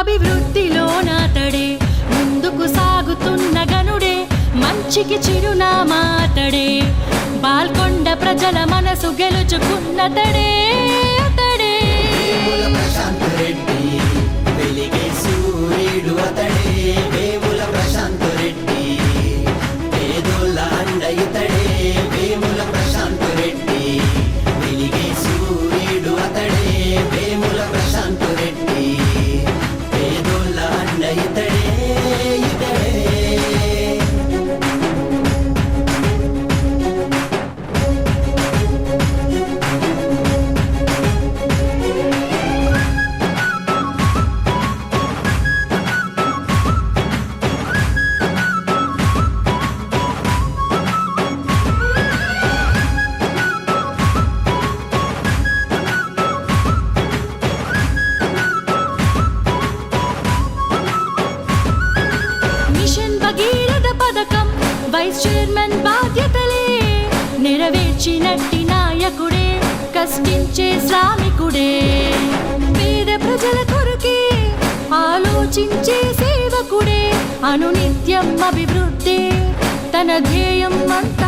అభివృద్ధిలోనాతడే ముందుకు సాగుతున్న గనుడే మంచికి చిరునామాతడే. బాల్కొండ ప్రజల మనసు గెలుచుకున్నతడే అతడే. ప్రశాంత్ రెడ్డి సూర్యుడు అతడే. ప్రశ్నించే శ్రామికుడే. పేద ప్రజల కొరకే ఆలోచించే సేవకుడే. అనునిత్యం అభివృద్ధి. తన ధ్యేయం అంతా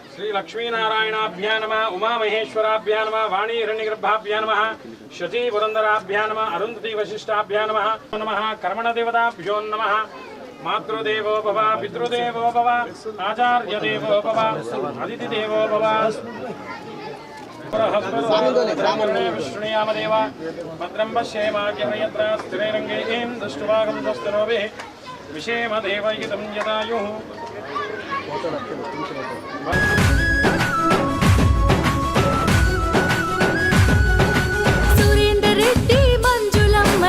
श्रीलक्ष्मीनारायणाभ्या नम उमामहेश्वराभ्या नम वाणीहिरण्यगर्भाभ्या नम शचीपुरन्दराभ्या नम अरुन्धतीवशिष्टाभ्या नमः नमः कर्मणदेवताभ्यो नमः, मातृदेवो भव, पितृदेवो भव, आचार्यदेवो भव अदितिदेवो भव। विष्णुयामदेव भद्रं पश्येमाग्यत्र स्थिरैरङ्गे ऐं दृष्ट्वागं स्वस्तनोभिः विषेमदेवयुतं यदायुः।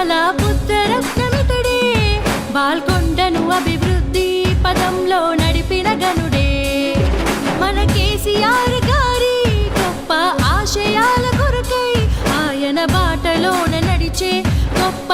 మంజులమ్మల పుత్రరత్నమితడే బాల్కొండను అభివృద్ధి పదంలో నడిపిన గనుడే. మన కేసీఆర్ గారి గొప్ప ఆశయాల కొరకై ఆయన బాటలోన నడిచే గొప్ప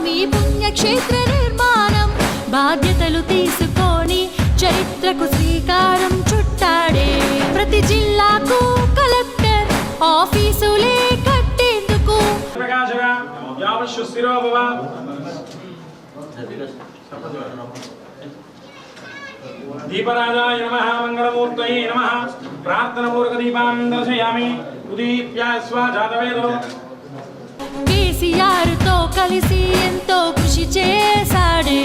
స్వామి పుణ్యక్షేత్ర నిర్మాణం. బాధ్యతలు తీసుకొని చరిత్రకు శ్రీకారం చుట్టాడే ప్రతి జిల్లాకు కలెక్టర్ ఆఫీసులే కట్టేందుకు. దీపరాజాయ నమ మంగళమూర్తయే నమ. ప్రార్థనపూర్వక దీపాం దర్శయామి ఉదీప్య స్వజాతవేదో కేసీఆర్తో కలిసి ఎంతో కృషి చేశాడే.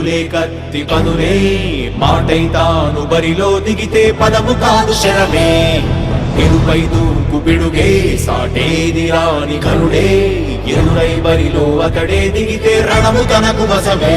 పదులే కత్తి పదులే మాటై తాను బరిలో దిగితే పదము కాదు శరమే. ఎరుపై దూకు బిడుగే సాటేది రాని కరుడే ఎరుడై బరిలో అతడే దిగితే రణము తనకు వసమే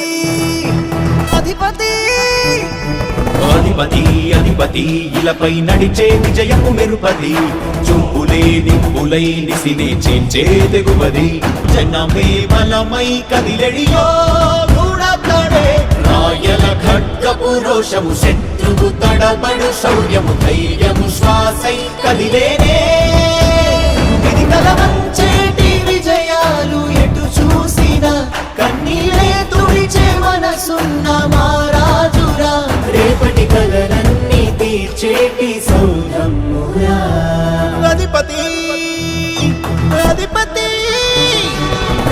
అధిపతి. అధిపతి అధిపతి ఇలపై నడిచే విజయము మెరుపది. చూపులే నిప్పులై నిసినే చేంచే తెగువది. జనమే బలమై కదిలెడియో గూడతడే రాయల ఖడ్గపు రోషము శత్రువు తడబడు శౌర్యము ధైర్యము శ్వాసై కదిలేనే. ఇది కలవంచే మనసున్న మారాజురా రేపటి కలలన్నీ తీర్చేటి సౌరమ్మురా అధిపతి! అధిపతి!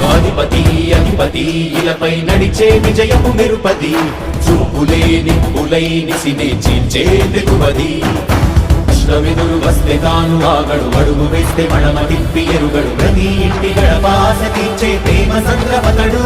అధిపతి అధిపతి ఇలపై నడిచే విజయము మెరుపది. చూపులే నిప్పులై నిసినే చీల్చే తెగువది కృష్ణవిదురు వస్తే తాను ఆగడు అడుగు వేస్తే మడమ తిప్పి ఎరుగడు. ప్రతి ఇంటి గడపాస తీర్చే ప్రేమ సంద్రపతడు.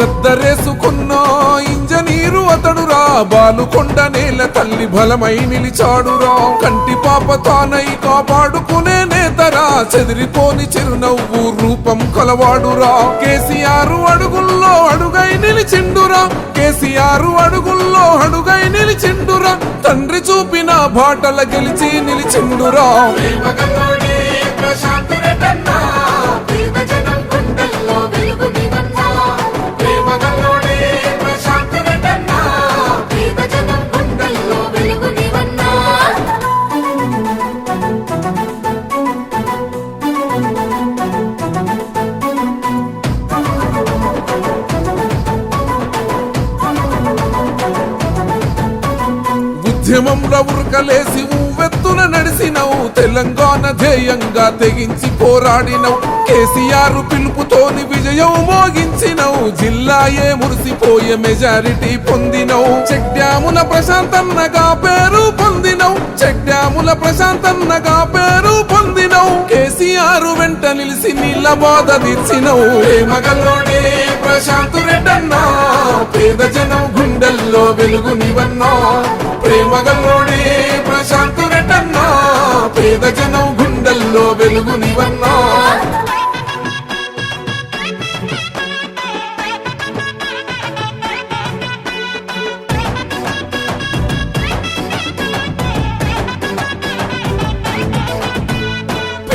గద్దరేసుకున్న ఇంజనీరు అతడురా. బాలుకొండ నేల తల్లి బలమై నిలిచాడురా. కంటి పాప తానై కాపాడుకునే నేతరా. చెదిరిపోని చిరునవ్వు రూపం కలవాడురా. కేసీఆర్ అడుగుల్లో అడుగై నిలిచిండురా. కేసీఆర్ అడుగుల్లో అడుగై నిలిచిండురా. తండ్రి చూపిన బాటల గెలిచి నిలిచిండురా. ఉద్యమంలో ఉరకలేసి ఉవ్వెత్తున నడిసినవు తెలంగాణ ధ్యేయంగా తెగించి పోరాడినవు. కేసీఆర్ పిలుపుతోని విజయం మోగించినవు జిల్లాయే మురిసిపోయే మెజారిటీ పొందినవు. చెక్ డ్యాముల ప్రశాంతన్నగా పేరు పొందినవు చెక్ డ్యాముల ప్రశాంతన్నగా పేరు పొందినవు. కేసీఆర్ వెంట నిలిసి నీళ్ళ బాధ తీర్చినవు. మగల్లోనే ప్రశాంత్ రెడ్డన్నా పేద జనం గుండెల్లో వెలుగునివన్నా ప్రేమగల్లోనే పేద జనం గుండెల్లో వెలుగునివన్నా.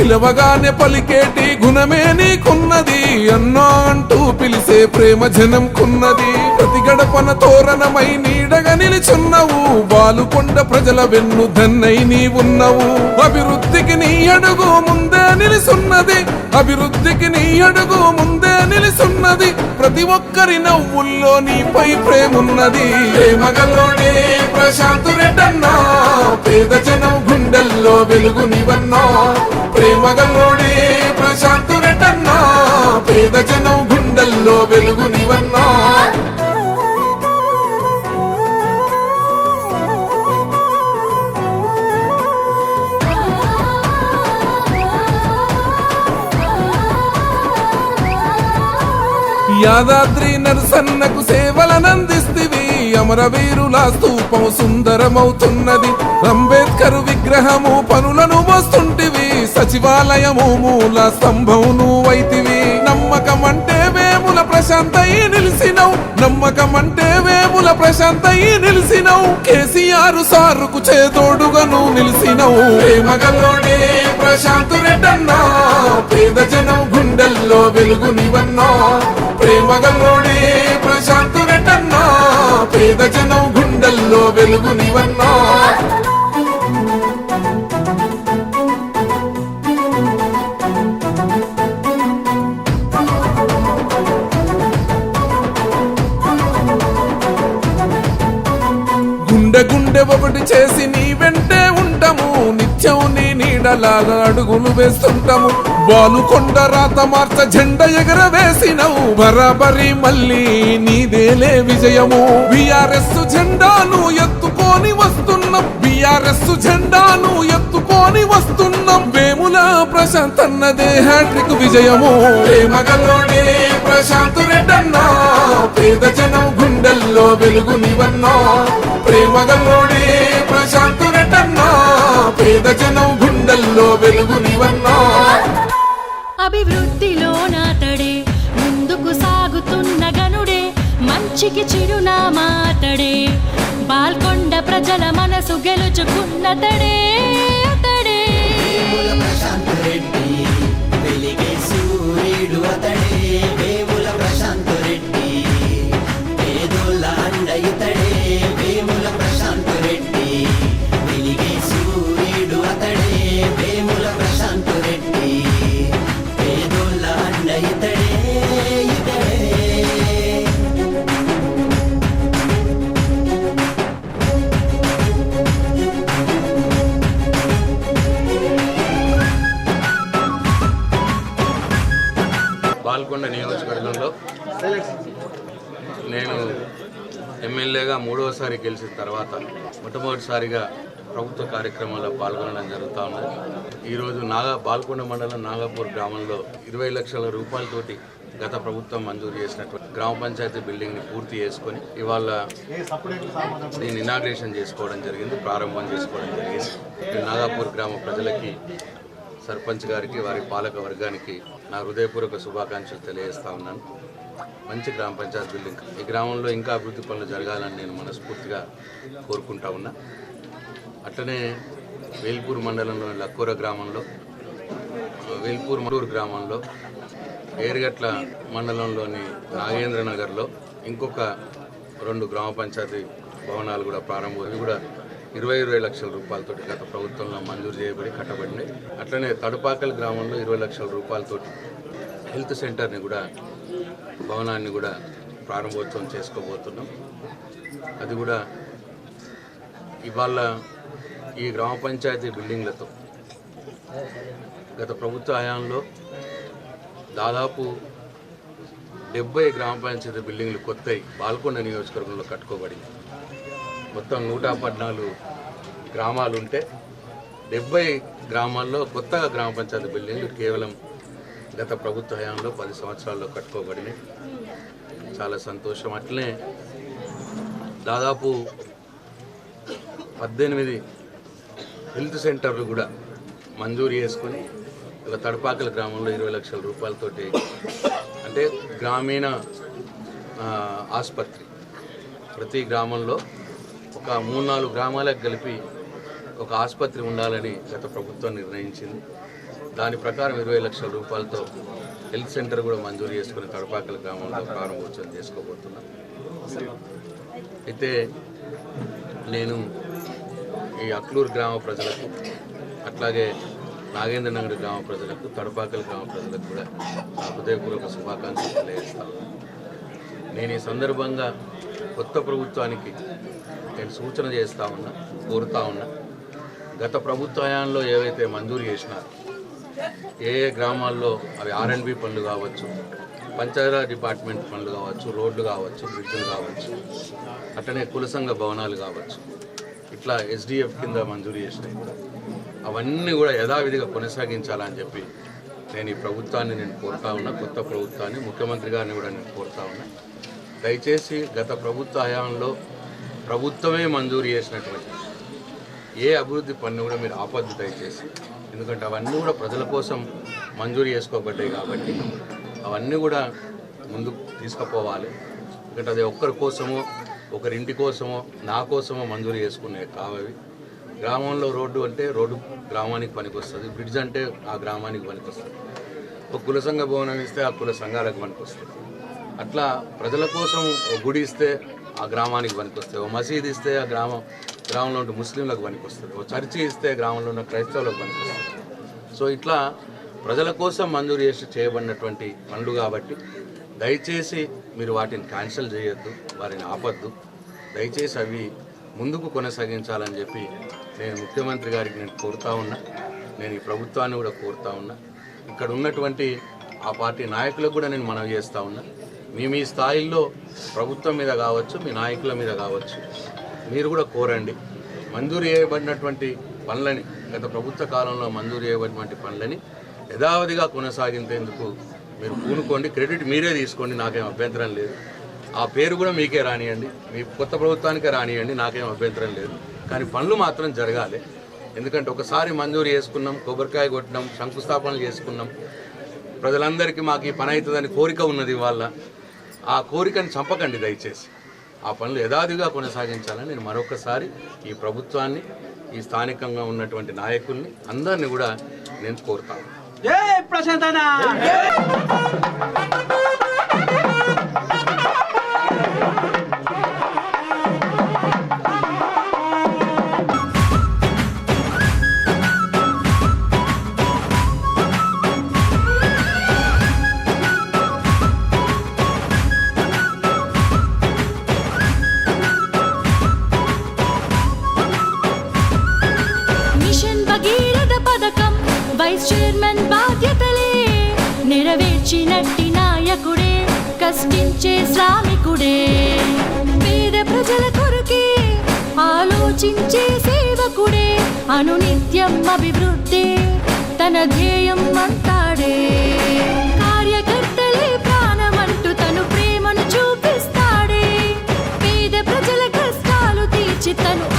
పిలవగానే పలికేటి గుణమే నీకున్నది. అన్నా అంటూ పిలిసే ప్రేమ జనంకున్నది ప్రతి గడపన తోరణమై నీడగా నిలిచున్నవు. బాలుకొండ ప్రజల వెన్ను దన్నై నీవున్నవు. అభివృద్ధికి నీ అడుగు ముందే నిలుసున్నది. అభివృద్ధికి నీ అడుగు ముందే నిలుసున్నది. ప్రతి ఒక్కరి నవ్వుల్లో నీపై ప్రేమున్నది. ప్రేమగలోనే ప్రశాంత్ రెడ్డన్నా. పేద జనం గుండెల్లో వెలుగునివన్నా ప్రేమ గల్లోడే ప్రశాంతుడటన్నా పేద జనం గుండెల్లో వెలుగునివన్నా. యాదాద్రి నరసన్నకు సేవలనందిస్తివి అమరవీరుల స్తూపం సుందరమవుతున్నది. అంబేద్కర్ విగ్రహము పనులను మోస్తుంటివి సచివాలయము మూల స్తంభం నువ్వైతివి నమ్మకం అంటే వేముల ప్రశాంతయి నిలిసినవు. నమ్మకం అంటే వేముల ప్రశాంతయి నిలిసినవు. కేసీఆర్ సారుకు చేదోడుగా నువ్వు నిలిసినవు. ప్రేమగల్లోనే ప్రశాంతు రెడ్డన్నా పేద జనం గుండెల్లో వెలుగు నివన్నో ప్రేమగల్లోనే ప్రశాంత్ రెడ్డన్నా పేద జనం గుండెల్లో వెలుగు గుండె ఒకటి చేసి నీ వెంటే ఉంటాము. నిత్యం నీ నీడలాగా అడుగులు వేస్తుంటాము. బాలు కొండ రాత మార్చ జెండ ఎగర వేసినవు బరాబరి మళ్ళీ నీదేలే విజయము. బిఆర్ఎస్ జెండాను ఎత్తుకొని వస్తున్నాం. బిఆర్ఎస్ జెండాను ఎత్తుకొని వస్తున్నాం. వేముల ప్రశాంత్ అన్నదే హ్యాట్రిక్ విజయము. ప్రేమగల్లోనే ప్రశాంత్ రెడ్డన్నా పేద జనం గుండెల్లో వెలుగునివన్నా నివన్నో ప్రేమగల్లోనే ప్రశాంత్ పేద జనం గుండెల్లో వెలుగు నివన్నో అభివృద్ధిలో నాతడే ముందుకు సాగుతున్న గనుడే మంచికి చిరునామాతడే బాల్కొండ ప్రజల మనసు గెలుచుకున్నతడే అతడే. నేను ఎమ్మెల్యేగా మూడవసారి గెలిచిన తర్వాత మొట్టమొదటిసారిగా ప్రభుత్వ కార్యక్రమాల్లో పాల్గొనడం జరుగుతూ ఉన్నది. ఈరోజు నాగా బాల్కొండ మండలం నాగాపూర్ గ్రామంలో ఇరవై లక్షల రూపాయలతోటి గత ప్రభుత్వం మంజూరు చేసినటువంటి గ్రామ పంచాయతీ బిల్డింగ్ని పూర్తి చేసుకొని ఇవాళ దీన్ని ఇనాగ్రేషన్ చేసుకోవడం జరిగింది ప్రారంభం చేసుకోవడం జరిగింది. ఈ నాగాపూర్ గ్రామ ప్రజలకి సర్పంచ్ గారికి వారి పాలక వర్గానికి నా హృదయపూర్వక శుభాకాంక్షలు తెలియజేస్తా ఉన్నాను. మంచి గ్రామ పంచాయత్ బిల్డింగ్. ఈ గ్రామంలో ఇంకా అభివృద్ధి పనులు జరగాలని నేను మనస్ఫూర్తిగా కోరుకుంటా ఉన్నా. అట్లనే వేల్పూర్ మండలంలోని లక్కూర గ్రామంలో వేల్పూర్ మడూరు గ్రామంలో ఏరుగట్ల మండలంలోని నాగేంద్ర నగర్లో ఇంకొక రెండు గ్రామ పంచాయతీ భవనాలు కూడా ప్రారంభం ఇవి కూడా ఇరవై ఇరవై లక్షల రూపాయలతోటి గత ప్రభుత్వంలో మంజూరు చేయబడి కట్టబడినాయి. అట్లనే తడుపాకల్ గ్రామంలో ఇరవై లక్షల రూపాయలతోటి హెల్త్ సెంటర్ని కూడా భవనాన్ని కూడా ప్రారంభోత్సవం చేసుకోబోతున్నాం. అది కూడా ఇవాళ ఈ గ్రామ పంచాయతీ బిల్డింగ్లతో. గత ప్రభుత్వ హయాంలో దాదాపు డెబ్బై గ్రామ పంచాయతీ బిల్డింగ్లు కొత్తవి బాల్కొండ నియోజకవర్గంలో కట్టుకోబడింది. మొత్తం నూట పద్నాలుగు గ్రామాలు ఉంటే డెబ్బై గ్రామాల్లో కొత్తగా గ్రామ పంచాయతీ బిల్డింగ్లు కేవలం గత ప్రభుత్వ హయాంలో పది సంవత్సరాల్లో కట్టుకోబడినాయి చాలా సంతోషం. అట్లనే దాదాపు పద్దెనిమిది హెల్త్ సెంటర్లు కూడా మంజూరు చేసుకొని ఒక తడపాకల గ్రామంలో ఇరవై లక్షల రూపాయలతోటి అంటే గ్రామీణ ఆసుపత్రి. ప్రతి గ్రామంలో ఒక మూడు నాలుగు గ్రామాలకు కలిపి ఒక ఆసుపత్రి ఉండాలని గత ప్రభుత్వం నిర్ణయించింది. దాని ప్రకారం ఇరవై లక్షల రూపాయలతో హెల్త్ సెంటర్ కూడా మంజూరు చేసుకుని తడపాకల గ్రామంలో ప్రారంభోత్సవం చేసుకోబోతున్నాం. అయితే నేను ఈ అక్లూరు గ్రామ ప్రజలకు అట్లాగే నాగేంద్రనగర్ గ్రామ ప్రజలకు తడపాకల గ్రామ ప్రజలకు కూడా హృదయపూర్వక శుభాకాంక్షలు తెలియజేస్తాను. నేను ఈ సందర్భంగా కొత్త ప్రభుత్వానికి నేను సూచన చేస్తా ఉన్నా కోరుతా ఉన్నా గత ప్రభుత్వ హయాంలో ఏవైతే మంజూరు చేసినారో ఏ ఏ గ్రామాల్లో అవి ఆర్ఎండ్బి పనులు కావచ్చు పంచాయతీరాజ్ డిపార్ట్మెంట్ పనులు కావచ్చు రోడ్లు కావచ్చు బ్రిడ్జ్లు కావచ్చు అట్లనే కులసంఘ భవనాలు కావచ్చు ఇట్లా ఎస్డిఎఫ్ కింద మంజూరు చేసినాయి అవన్నీ కూడా యథావిధిగా కొనసాగించాలని చెప్పి నేను ఈ ప్రభుత్వాన్ని నేను కోరుతా ఉన్నా కొత్త ప్రభుత్వాన్ని ముఖ్యమంత్రి గారిని కూడా నేను కోరుతా ఉన్నా. దయచేసి గత ప్రభుత్వ హయాంలో ప్రభుత్వమే మంజూరు చేసినటువంటి ఏ అభివృద్ధి పన్ను కూడా మీరు ఆపద్దు దయచేసి. ఎందుకంటే అవన్నీ కూడా ప్రజల కోసం మంజూరు చేసుకోబడ్డాయి కాబట్టి అవన్నీ కూడా ముందుకు తీసుకుపోవాలి. ఎందుకంటే అది ఒక్కరి కోసమో ఒకరింటి కోసమో నా కోసమో మంజూరు చేసుకునే కావవి గ్రామంలో రోడ్డు అంటే రోడ్డు గ్రామానికి పనికొస్తుంది బ్రిడ్జ్ అంటే ఆ గ్రామానికి పనికొస్తుంది. ఒక కుల సంఘ భవనం ఇస్తే ఆ కుల సంఘాలకు పనికొస్తుంది. అట్లా ప్రజల కోసం ఒక గుడి ఇస్తే ఆ గ్రామానికి పనికొస్తాయి ఓ మసీదు ఇస్తే ఆ గ్రామం గ్రామంలో ఉంటే ముస్లింలకు పనికొస్తుంది. ఓ చర్చి ఇస్తే గ్రామంలో ఉన్న క్రైస్తవులకు పనికొస్తుంది. సో ఇట్లా ప్రజల కోసం మంజూరు చేసి చేయబడినటువంటి పనులు కాబట్టి దయచేసి మీరు వాటిని క్యాన్సిల్ చేయొద్దు వారిని ఆపద్దు. దయచేసి అవి ముందుకు కొనసాగించాలని చెప్పి నేను ముఖ్యమంత్రి గారికి నేను కోరుతా ఉన్నా. నేను ఈ ప్రభుత్వాన్ని కూడా కోరుతా ఉన్నా. ఇక్కడ ఉన్నటువంటి ఆ పార్టీ నాయకులకు కూడా నేను మనవి చేస్తూ ఉన్నా. మీ మీ స్థాయిల్లో ప్రభుత్వం మీద కావచ్చు మీ నాయకుల మీద కావచ్చు. మీరు కూడా కోరండి. మంజూరు చేయబడినటువంటి పనులని గత ప్రభుత్వ కాలంలో మంజూరు చేయబడినటువంటి పనులని యథావధిగా కొనసాగించేందుకు మీరు పూనుకోండి. క్రెడిట్ మీరే తీసుకోండి నాకేం అభ్యంతరం లేదు. ఆ పేరు కూడా మీకే రానియండి. మీ కొత్త ప్రభుత్వానికే రానియండి నాకేం అభ్యంతరం లేదు. కానీ పనులు మాత్రం జరగాలి. ఎందుకంటే ఒకసారి మంజూరు చేసుకున్నాం కొబ్బరికాయ కొట్టినాం శంకుస్థాపనలు చేసుకున్నాం. ప్రజలందరికీ మాకు ఈ పని అవుతుందని కోరిక ఉన్నది వాళ్ళ ఆ కోరికని చంపకండి దయచేసి. ఆ పనులు యథాదిగా కొనసాగించాలని నేను మరొకసారి ఈ ప్రభుత్వాన్ని ఈ స్థానికంగా ఉన్నటువంటి నాయకుల్ని అందరినీ కూడా నేను కోరుతాను. మిషన్ పథకం వైస్ చైర్మన్ బాధ్యతలే నెరవేర్చినట్టి నాయకుడే కష్టించే శ్రామికుడే. పేద ప్రజల కొరకే ఆలోచించే సేవకుడే అనునిత్యం అభివృద్ధి తన ధ్యేయం అంతాడే. కార్యకర్తలే ప్రాణమంటూ తను ప్రేమను చూపిస్తాడే. పేద ప్రజల కష్టాలు తీర్చి తను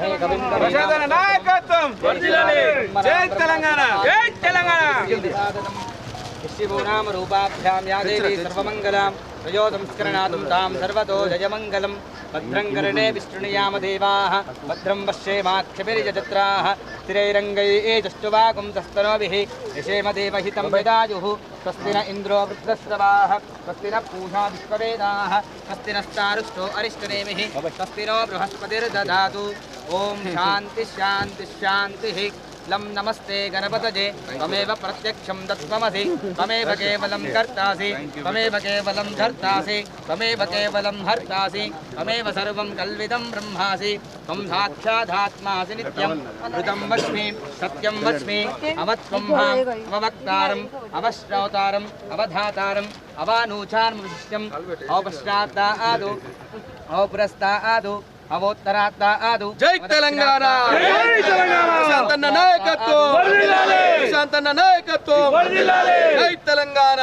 ప్రశాంతన నాయకత్వం! జై తెలంగాణ! జై తెలంగాణ! శివోనామ రూపాభ్యాం యా దేవి సర్వమంగళాం! త్రయో సంస్కరణాతుం తాం సర్వతో జయమంగళం! భద్రం కర్ణే విష్ణుయామ దేవాः! భద్రం పశ్యేమాక్షభిర్యజత్రాः విదాయుः స్వస్తి న ఇంద్రో వృద్ధశ్రవాः! స్వస్తి న పూషా విశ్వవేదాः! స్వస్తి నస్తారుష్టో అరిష్టనేమిः! స్వస్తి నో ओम शांति शांति शांति लम नमस्ते गणपतजे। तमेव प्रत्यक्षं दत्त्वमसि। तमेव केवलं कर्तासी तमेव केवलं धर्तासी। तमेव केवलं हर्तासी। तमेव सर्व कल ब्रह्मासी। तम साक्षादात्मासि नित्यम् अमृतं वच्मि सत्यं वच्मि। अवत्वं माम् अववक्तारम् अवश्रवतारम् अवधातारम् आदो। औपुरस्ता आदो। అవపురస్తా ఆదు జై తెలంగాణ. ప్రశాంతన్న నాయకత్వం. ప్రశాంతన్న నాయకత్వం. జై తెలంగాణ.